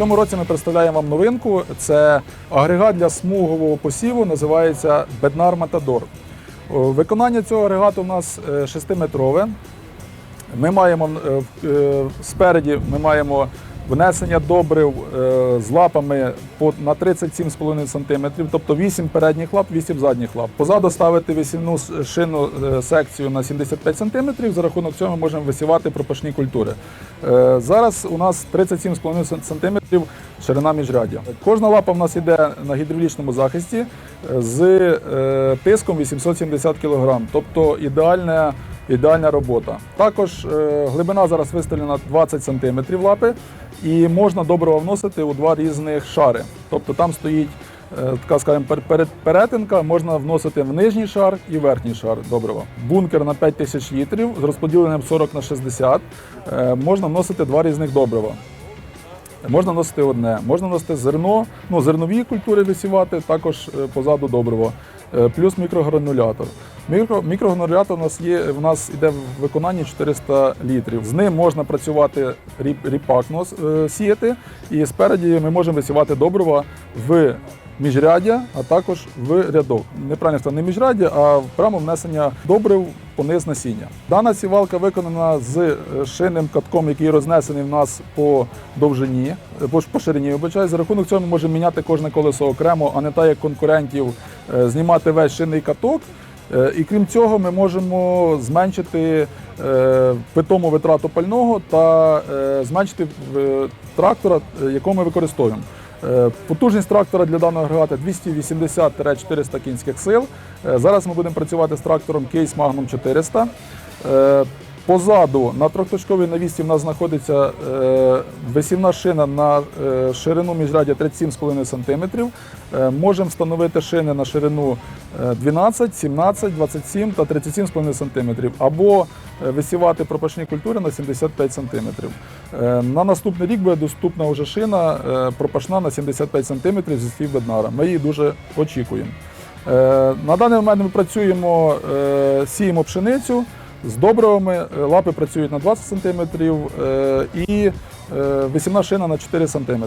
цьому році ми представляємо вам новинку. Це агрегат для смугового посіву, називається Беднар Матадор. Виконання цього агрегату у нас 6-метрове. Ми маємо е, е, спереді ми маємо внесення добрив е, з лапами по, на 37,5 см, тобто 8 передніх лап, 8 задніх лап. Позаду ставити висівну шину е, секцію на 75 см, за рахунок цього ми можемо висівати пропашні культури. Е, Зараз у нас 37,5 см ширина міжряддя. Кожна лапа в нас йде на гідравлічному захисті з тиском 870 кг, тобто ідеальна ідеальна робота. Також е, глибина зараз виставлена 20 см лапи і можна добрива вносити у два різних шари. Тобто там стоїть е, така, скажімо, перетинка, можна вносити в нижній шар і верхній шар добрива. Бункер на 5000 літрів з розподіленням 40 на 60 е, можна вносити два різних добрива. Можна носити одне, можна носити зерно, ну зернові культури висівати, також е, позаду добриво, Е, плюс мікрогранулятор. Мікро, мікрогранулятор у нас є, в нас йде в виконанні 400 літрів. З ним можна працювати ріп, ріпак нос, е, сіяти, і спереді ми можемо висівати добрива в міжряддя, а також в рядок. Неправильно сказати, не міжряддя, а прямо внесення добрив пониз насіння. Дана сівалка виконана з е, шинним катком, який рознесений в нас по довжині, е, по, ширині. вибачаю. За рахунок цього ми можемо міняти кожне колесо окремо, а не так як конкурентів е, знімати весь шинний каток. І крім цього, ми можемо зменшити питому витрату пального та зменшити трактора, якого ми використовуємо. Е, Потужність трактора для даного агрегата 280-400 кінських сил. Е, Зараз ми будемо працювати з трактором Case Magnum 400. Позаду на трьохточковій навісці в нас знаходиться е, висівна шина на е, ширину міжряддя 37,5 см. Можемо встановити шини на ширину е, 12, 17, 27 та 37,5 см. Або е, висівати пропашні культури на 75 см. На наступний рік буде доступна вже шина пропашна на 75 см зі слів Беднара. Ми її дуже очікуємо. На даний момент ми працюємо, сіємо пшеницю з добривами, е, лапи працюють на 20 см і е, висівна шина на 4 см.